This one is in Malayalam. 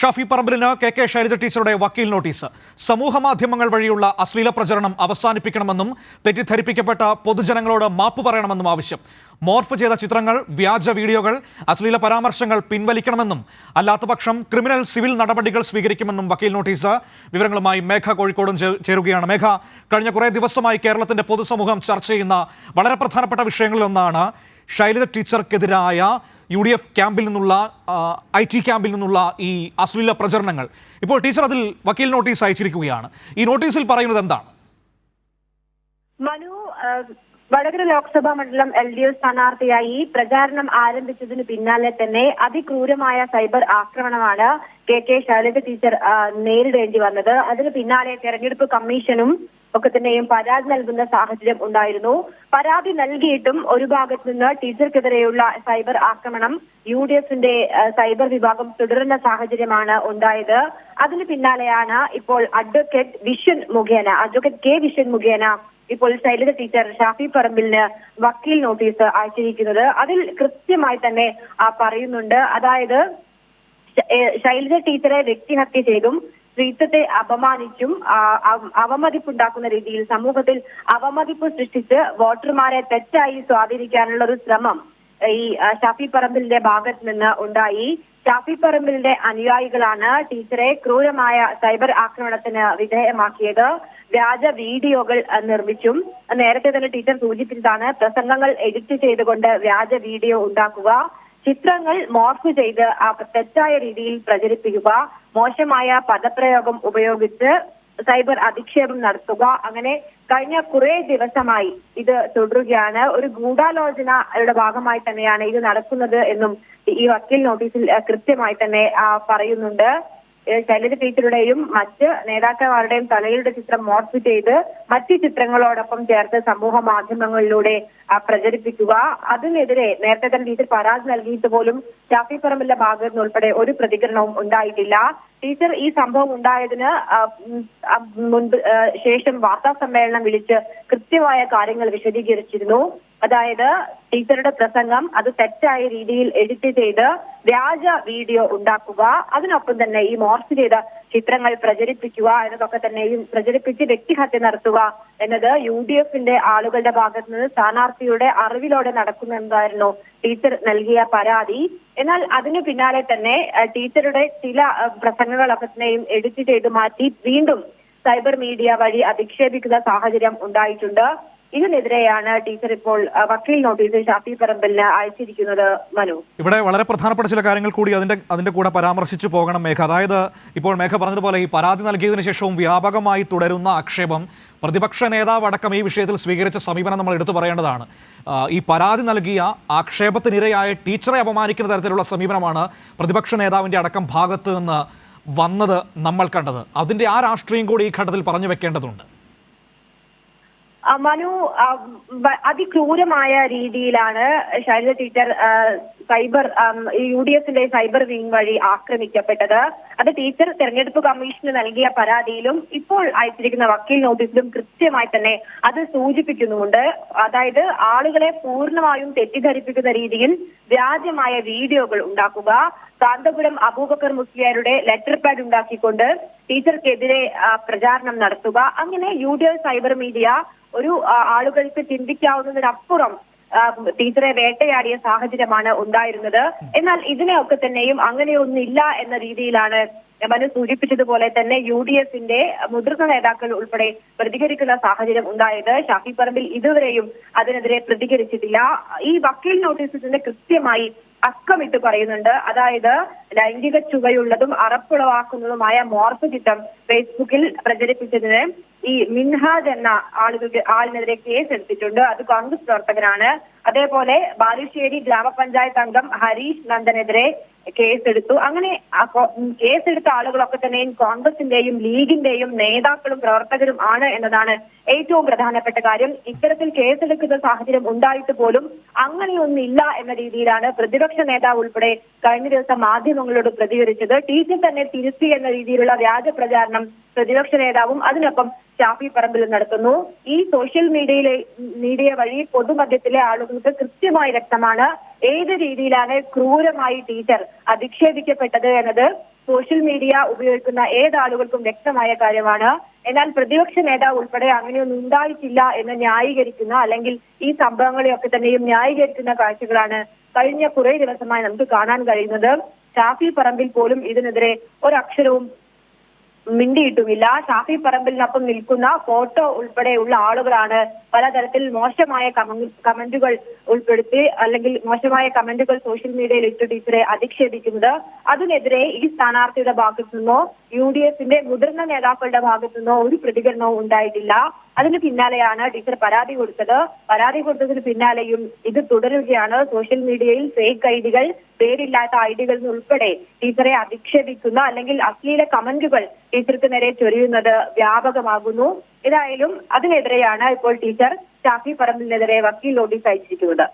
ഷഫി പറമ്പിലിന് കെ കെ ശൈലജ ടീച്ചറുടെ വക്കീൽ നോട്ടീസ്. സമൂഹ മാധ്യമങ്ങൾ വഴിയുള്ള അശ്ലീല പ്രചരണം അവസാനിപ്പിക്കണമെന്നും തെറ്റിദ്ധരിപ്പിക്കപ്പെട്ട പൊതുജനങ്ങളോട് മാപ്പ് പറയണമെന്നും ആവശ്യം. മോർഫ് ചെയ്ത ചിത്രങ്ങൾ വ്യാജ വീഡിയോകൾ അശ്ലീല പരാമർശങ്ങൾ പിൻവലിക്കണമെന്നും അല്ലാത്തപക്ഷം ക്രിമിനൽ സിവിൽ നടപടികൾ സ്വീകരിക്കുമെന്നും വക്കീൽ നോട്ടീസ്. വിവരങ്ങളുമായി മേഘ കോഴിക്കോടും ചേരുകയാണ്. മേഘ കഴിഞ്ഞ കുറേ ദിവസമായി കേരളത്തിന്റെ പൊതുസമൂഹം ചർച്ച ചെയ്യുന്ന വളരെ പ്രധാനപ്പെട്ട വിഷയങ്ങളിലൊന്നാണ് ശൈലജ ടീച്ചർക്കെതിരായ യു ഡി എഫ് ക്യാമ്പിൽ നിന്നുള്ള ഐ ടി ക്യാമ്പിൽ നിന്നുള്ള ഈ അശ്ലീല പ്രചരണങ്ങൾ. ഇപ്പോൾ ടീച്ചർ അതിൽ വക്കീൽ നോട്ടീസ് അയച്ചിരിക്കുകയാണ്. ഈ നോട്ടീസിൽ പറയുന്നത് എന്താണ്? മനു വടകര ലോക്സഭാ മണ്ഡലം എൽ ഡി എഫ് സ്ഥാനാർത്ഥിയായി പ്രചാരണം ആരംഭിച്ചതിന് പിന്നാലെ തന്നെ അതിക്രൂരമായ സൈബർ ആക്രമണമാണ് കെ കെ ശൈലജ ടീച്ചർ നേരിടേണ്ടി വന്നത്. അതിന് പിന്നാലെ തെരഞ്ഞെടുപ്പ് കമ്മീഷനും ഒക്കെ തന്നെയും പരാതി നൽകുന്ന സാഹചര്യം ഉണ്ടായിരുന്നു. പരാതി നൽകിയിട്ടും ഒരു ഭാഗത്ത് നിന്ന് ടീച്ചർക്കെതിരെയുള്ള സൈബർ ആക്രമണം യു ഡി എഫിന്റെ സൈബർ വിഭാഗം തുടരുന്ന സാഹചര്യമാണ് ഉണ്ടായത്. അതിന് പിന്നാലെയാണ് ഇപ്പോൾ അഡ്വക്കേറ്റ് വിഷൻ മുഖേന അഡ്വക്കേറ്റ് കെ വിഷൻ മുഖേന ഇപ്പോൾ ശൈലജ ടീച്ചർ ഷാഫി പറമ്പിലിന് വക്കീൽ നോട്ടീസ് അയച്ചിരിക്കുന്നത്. അതിൽ കൃത്യമായി തന്നെ പറയുന്നുണ്ട്. അതായത് ശൈലജ ടീച്ചറെ വ്യക്തിഹത്യ ചെയ്തും സ്ത്രീത്വത്തെ അപമാനിച്ചും അവമതിപ്പുണ്ടാക്കുന്ന രീതിയിൽ സമൂഹത്തിൽ അവമതിപ്പ് സൃഷ്ടിച്ച് വോട്ടർമാരെ തെറ്റായി സ്വാധീനിക്കാനുള്ള ഒരു ശ്രമം ഈ ഷാഫി പറമ്പിലിന്റെ ഭാഗത്ത് നിന്ന് ഉണ്ടായി. ഷാഫി പറമ്പിലിന്റെ അനുയായികളാണ് ടീച്ചറെ ക്രൂരമായ സൈബർ ആക്രമണത്തിന് വിധേയമാക്കിയത്. വ്യാജ വീഡിയോകൾ നിർമ്മിച്ചും നേരത്തെ തന്നെ ടീച്ചർ സൂചിപ്പിച്ചതാണ് പ്രസംഗങ്ങൾ എഡിറ്റ് ചെയ്തുകൊണ്ട് വ്യാജ വീഡിയോ ഉണ്ടാക്കുക. ചിത്രങ്ങൾ മോർഫ് ചെയ്ത് തെറ്റായ രീതിയിൽ പ്രചരിപ്പിക്കുക മോശമായ പദപ്രയോഗം ഉപയോഗിച്ച് സൈബർ അധിക്ഷേപം നടത്തുക അങ്ങനെ കഴിഞ്ഞ കുറെ ദിവസമായി ഇത് തുടരുകയാണ്. ഒരു ഗൂഢാലോചനയുടെ ഭാഗമായി തന്നെയാണ് ഇത് നടക്കുന്നത് എന്നും ഈ വക്കീൽ നോട്ടീസിൽ കൃത്യമായി തന്നെ പറയുന്നുണ്ട്. ശൈലജ ടീച്ചറുടെയും മറ്റ് നേതാക്കന്മാരുടെയും തലയുടെ ചിത്രം മോർഫ് ചെയ്ത് മറ്റ് ചിത്രങ്ങളോടൊപ്പം ചേർത്ത് സമൂഹ മാധ്യമങ്ങളിലൂടെ പ്രചരിപ്പിക്കുക. അതിനെതിരെ നേരത്തെ തന്നെ ടീച്ചർ പരാതി നൽകിയിട്ട് പോലും ഷാഫി പറമ്പിലെ ഭാഗത്ത് ഒരു പ്രതികരണവും ഉണ്ടായിട്ടില്ല. ടീച്ചർ ഈ സംഭവം ഉണ്ടായതിന് മുൻപ് ശേഷം വാർത്താ സമ്മേളനം വിളിച്ച് കൃത്യമായ കാര്യങ്ങൾ വിശദീകരിച്ചിരുന്നു. അതായത് ടീച്ചറുടെ പ്രസംഗം അത് തെറ്റായ രീതിയിൽ എഡിറ്റ് ചെയ്ത് വ്യാജ വീഡിയോ ഉണ്ടാക്കുക അതിനൊപ്പം തന്നെ ഈ മോർച്ച് ചെയ്ത ചിത്രങ്ങൾ പ്രചരിപ്പിക്കുക എന്നതൊക്കെ തന്നെ ഈ പ്രചരിപ്പിച്ച് വ്യക്തിഹത്യ നടത്തുക എന്നത് യു ഡി എഫിന്റെ ആളുകളുടെ ഭാഗത്ത് നിന്ന് സ്ഥാനാർത്ഥിയുടെ അറിവിലൂടെ നടക്കുന്നതായിരുന്നു ടീച്ചർ നൽകിയ പരാതി. എന്നാൽ അതിനു പിന്നാലെ തന്നെ ടീച്ചറുടെ ചില പ്രസംഗങ്ങളൊക്കെ തന്നെയും എഡിറ്റ് ചെയ്ത് മാറ്റി വീണ്ടും സൈബർ മീഡിയ വഴി അധിക്ഷേപിക്കുന്ന സാഹചര്യം ഉണ്ടായിട്ടുണ്ട്. ഇതിനെതിരെയാണ് ടീച്ചർ ഇപ്പോൾ വക്കീൽ നോട്ടീസ് ഷാഫി പറമ്പലിന് അയച്ചിരിക്കുന്നത് മനു. ഇവിടെ വളരെ പ്രധാനപ്പെട്ട ചില കാര്യങ്ങൾ കൂടി അതിന്റെ അതിന്റെ കൂടെ പരാമർശിച്ചു പോകണം മേഘ. അതായത് ഇപ്പോൾ മേഘ പറഞ്ഞതുപോലെ ഈ പരാതി നൽകിയതിനു ശേഷവും വ്യാപകമായി തുടരുന്ന ആക്ഷേപം പ്രതിപക്ഷ നേതാവ് അടക്കം ഈ വിഷയത്തിൽ സ്വീകരിച്ച സമീപനം നമ്മൾ എടുത്തു പറയേണ്ടതാണ്. ഈ പരാതി നൽകിയ ആക്ഷേപത്തിനിരയായ ടീച്ചറെ അപമാനിക്കുന്ന തരത്തിലുള്ള സമീപനമാണ് പ്രതിപക്ഷ നേതാവിന്റെ അടക്കം ഭാഗത്ത് നിന്ന് വന്നത് നമ്മൾ കണ്ടത്. അതിന്റെ ആ രാഷ്ട്രീയം കൂടി ഈ ഘട്ടത്തിൽ പറഞ്ഞു വെക്കേണ്ടതുണ്ട്. മനു അതിക്രൂരമായ രീതിയിലാണ് Shailaja teacher cyber U D എഫിന്റെ സൈബർ വിങ് വഴി ആക്രമിക്കപ്പെട്ടത്. അത് ടീച്ചർ തെരഞ്ഞെടുപ്പ് കമ്മീഷന് നൽകിയ പരാതിയിലും ഇപ്പോൾ അയച്ചിരിക്കുന്ന വക്കീൽ നോട്ടീസിലും കൃത്യമായി തന്നെ അത് സൂചിപ്പിക്കുന്നുമുണ്ട്. അതായത് ആളുകളെ പൂർണമായും തെറ്റിദ്ധരിപ്പിക്കുന്ന രീതിയിൽ വ്യാജമായ വീഡിയോകൾ ഉണ്ടാക്കുക. കാന്തപുരം അബൂബക്കർ മുസ്ലിയാരുടെ ലെറ്റർ പാഡ് ഉണ്ടാക്കിക്കൊണ്ട് ടീച്ചർക്കെതിരെ പ്രചാരണം നടത്തുക. അങ്ങനെ U D F cyber media ഒരു ആളുകൾക്ക് ചിന്തിക്കാവുന്നതിനപ്പുറം ടീച്ചറെ വേട്ടയാടിയ സാഹചര്യമാണ് ഉണ്ടായിരുന്നത്. എന്നാൽ ഇതിനെയൊക്കെ തന്നെയും അങ്ങനെയൊന്നില്ല എന്ന രീതിയിലാണ് മനു സൂചിപ്പിച്ചതുപോലെ തന്നെ യു ഡി എഫിന്റെ മുതിർന്ന നേതാക്കൾ ഉൾപ്പെടെ പ്രതികരിക്കുന്ന സാഹചര്യം ഉണ്ടായത്. ഷാഫി പറമ്പിൽ ഇതുവരെയും അതിനെതിരെ പ്രതികരിച്ചിട്ടില്ല. ഈ വക്കീൽ നോട്ടീസിൽ തന്നെ കൃത്യമായി അക്കമിട്ട് പറയുന്നുണ്ട്. അതായത് ലൈംഗിക ചുവയുള്ളതും അറപ്പുളവാക്കുന്നതുമായ മോർഫ് ചിത്രം ഫേസ്ബുക്കിൽ പ്രചരിപ്പിച്ചതിന് ഈ മിൻഹാജ് എന്ന ആളുകൾക്ക് ആളിനെതിരെ കേസ് എടുത്തിട്ടുണ്ട്. അത് കോൺഗ്രസ് പ്രവർത്തകനാണ് അതേപോലെ ബാലുശ്ശേരി ഗ്രാമപഞ്ചായത്ത് അംഗം ഹരീഷ് നന്ദനെതിരെ കേസെടുത്തു. അങ്ങനെ കേസെടുത്ത ആളുകളൊക്കെ തന്നെയും കോൺഗ്രസിന്റെയും ലീഗിന്റെയും നേതാക്കളും പ്രവർത്തകരും ആണ് എന്നതാണ് ഏറ്റവും പ്രധാനപ്പെട്ട കാര്യം. ഇത്തരത്തിൽ കേസെടുക്കുന്ന സാഹചര്യം ഉണ്ടായിട്ട് പോലും അങ്ങനെയൊന്നില്ല എന്ന രീതിയിലാണ് പ്രതിപക്ഷ നേതാവ് ഉൾപ്പെടെ കഴിഞ്ഞ ദിവസം മാധ്യമങ്ങളോട് പ്രതികരിച്ചത്. ടീച്ചർ തന്നെ തിരുത്തി എന്ന രീതിയിലുള്ള വ്യാജ പ്രചാരണം പ്രതിപക്ഷ നേതാവും അതിനൊപ്പം ഷാഫി പറമ്പിൽ നടത്തുന്നു. ഈ സോഷ്യൽ മീഡിയയിലെ മീഡിയ വഴി പൊതുമധ്യത്തിലെ ആളുകൾക്ക് കൃത്യമായി വ്യക്തമാണ് ഏത് രീതിയിലാണ് ക്രൂരമായി ടീച്ചർ അധിക്ഷേപിക്കപ്പെട്ടത് എന്നത് സോഷ്യൽ മീഡിയ ഉപയോഗിക്കുന്ന ഏതാളുകൾക്കും വ്യക്തമായ കാര്യമാണ്. എന്നാൽ പ്രതിപക്ഷ നേതാവ് ഉൾപ്പെടെ അങ്ങനെയൊന്നും ഉണ്ടായിട്ടില്ല എന്ന് ന്യായീകരിക്കുന്ന അല്ലെങ്കിൽ ഈ സംഭവങ്ങളെയൊക്കെ തന്നെയും ന്യായീകരിക്കുന്ന കാഴ്ചകളാണ് കഴിഞ്ഞ കുറെ ദിവസമായി നമുക്ക് കാണാൻ കഴിയുന്നത്. ഷാഫി പറമ്പിൽ പോലും ഇതിനെതിരെ ഒരക്ഷരവും മിണ്ടിയിട്ടുമില്ല. ഷാഫി പറമ്പിലിനൊപ്പം നിൽക്കുന്ന ഫോട്ടോ ഉൾപ്പെടെയുള്ള ആളുകളാണ് പലതരത്തിൽ മോശമായ കമന്റുകൾ ഉൾപ്പെടുത്തി അല്ലെങ്കിൽ മോശമായ കമന്റുകൾ സോഷ്യൽ മീഡിയയിൽ ഇട്ട് ടീച്ചറെ അധിക്ഷേപിക്കുന്നത്. അതിനെതിരെ ഈ സ്ഥാനാർത്ഥിയുടെ ഭാഗത്തു നിന്നോ യു ഡി എഫിന്റെ മുതിർന്ന നേതാക്കളുടെ ഭാഗത്തു നിന്നോ ഒരു പ്രതികരണവും ഉണ്ടായിട്ടില്ല. അതിന് പിന്നാലെയാണ് ടീച്ചർ പരാതി കൊടുത്തത്. പരാതി കൊടുത്തതിന് പിന്നാലെയും ഇത് തുടരുകയാണ്. സോഷ്യൽ മീഡിയയിൽ ഫേക്ക് ഐഡികൾ പേരില്ലാത്ത ഐഡികൾ ഉൾപ്പെടെ ടീച്ചറെ അധിക്ഷേപിക്കുന്ന അല്ലെങ്കിൽ അശ്ലീല കമന്റുകൾ ടീച്ചർക്ക് നേരെ ചൊരിയുന്നത് വ്യാപകമാകുന്നു. ഏതായാലും അതിനെതിരെയാണ് ഇപ്പോൾ ടീച്ചർ ഷാഫി പറമ്പിലിനെതിരെ വക്കീൽ നോട്ടീസ് അയച്ചിരിക്കുന്നത്.